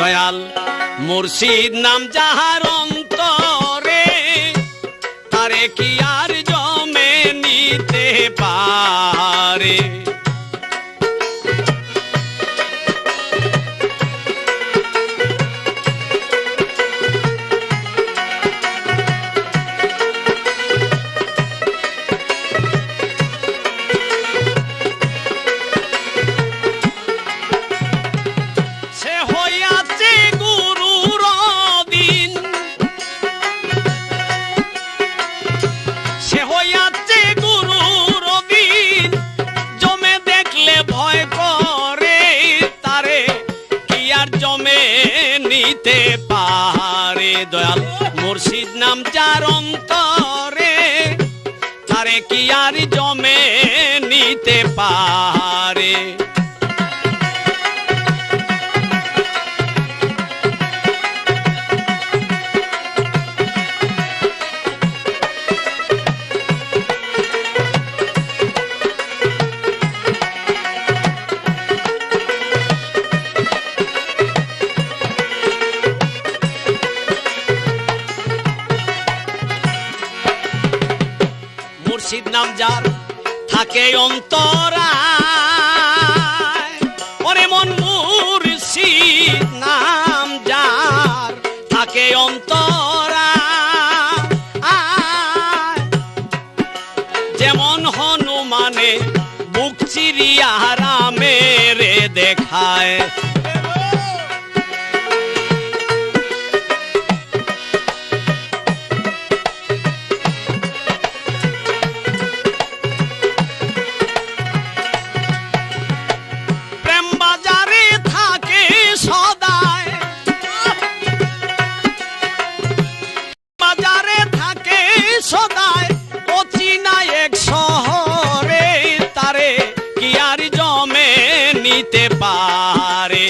দয়াল মুর্শিদ নাম যাহার অন্তরে তারে কি আর জমে নিতে পারে? নিতে পারে দয়াল। মুর্শিদ নাম যার অন্তরে তারে কি আর জমে নিতে পারে? মুর্শিদ নাম যার থাকে অন্তরা ওরে মন মুর্শিদ নাম যার থাকে অন্তরা যেমন হনুমানে বুক চিরিয়া রামেরে দেখায় কি আর জমে নিতে পারে।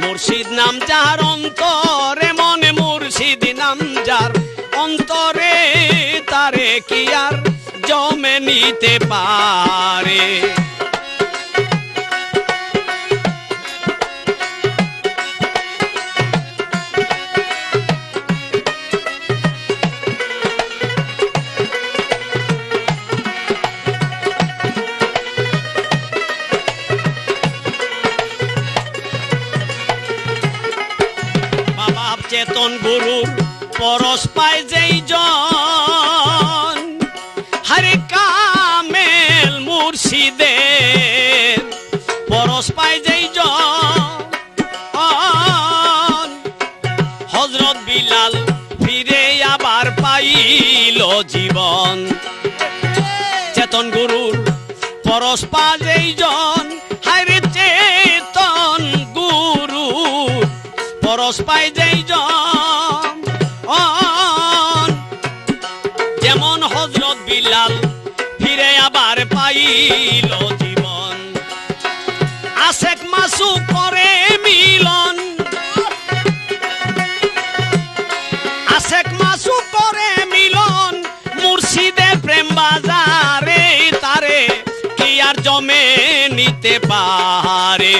মুর্শিদ নাম যার অন্তরে, মনে মুর্শিদ নাম যার অন্তরে, তারে কি আর জমে নিতে পারে? চেতন গুরুর পরশ পায় যেই জন। হরে কামেল মুর্শিদের পরশ পায় যেই জন। হজরত বিলাল ফিরে আবার পাইল জীবন। চেতন গুরুর পরশ পা যেই জন। হায়রে যেমন হজরত বিলাল ফিরে আবার পাইল জীবন। আশেক মাসু করে মিলন। আশেক মাসু করে মিলন। মুর্শিদে প্রেম বাজারে তারে কি আর জমে নিতে পারে?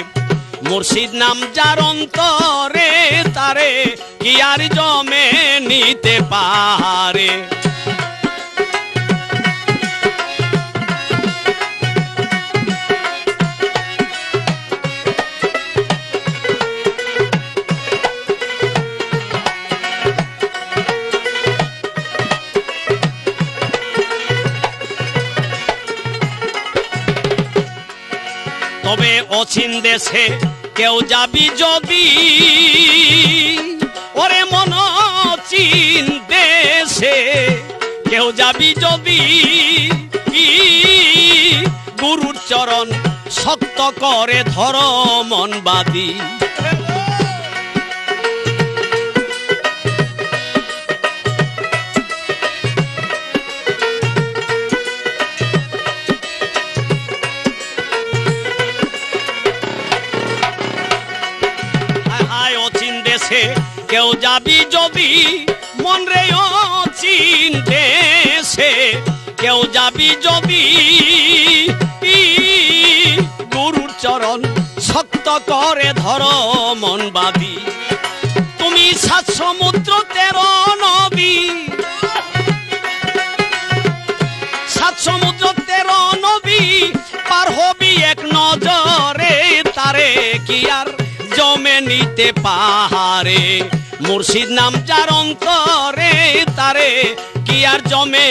মুর্শিদ নাম যার অন্তরে তারে কি আর জমে নিতে পারে? তবে অচিন দেশে কেউ যাবি যদি? ওরে মন চিন দেশে কেউ যাবি যদি? গুরুর চরণ শক্ত করে ধর মনবাদী আছে। কেউ যাবি যদি মন রে চিনতে সে কেউ যাবি যদি গুরুর চরণ শক্ত করে ধর মন বাদি তুমি সাত সমুদ্র তেরো হইতে পাহাড়ে। মুর্শিদ নাম যার অন্তরে তারে কি আর জমে